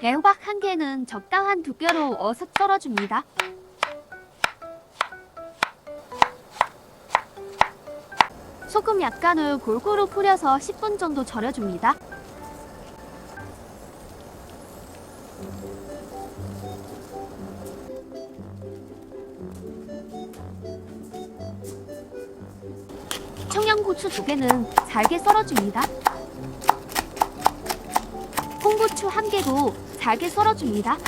애호박 한 개는 적당한 두께로 어슷 썰어줍니다. 소금 약간을 골고루 뿌려서 10분 정도 절여줍니다. 청양고추 두 개는 잘게 썰어줍니다. 홍고추 한 개도 잘게 썰어줍니다.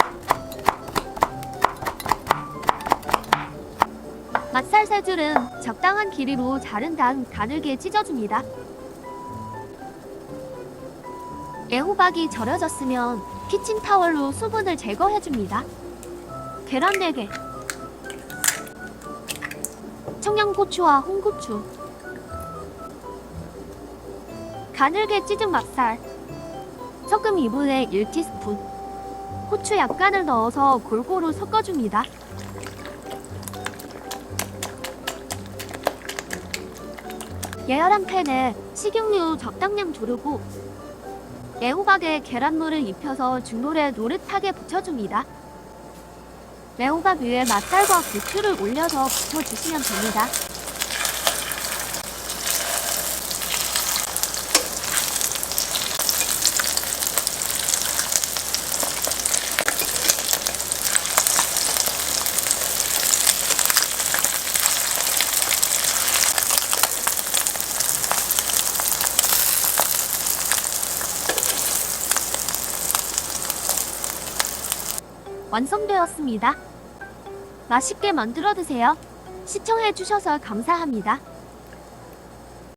맛살 세 줄은 적당한 길이로 자른 다음 가늘게 찢어줍니다. 애호박이 절여졌으면 키친타월로 수분을 제거해줍니다. 계란 4개 청양고추와 홍고추 가늘게 찢은 맛살 소금 2분의 1티스푼 후추 약간을 넣어서 골고루 섞어줍니다. 예열한 팬에 식용유 적당량 두르고 애호박에 계란물을 입혀서 중물에 노릇하게 붙여줍니다. 애호박 위에 맛살과 고추를 올려서 붙여주시면 됩니다. 완성되었습니다. 맛있게 만들어 드세요. 시청해 주셔서 감사합니다.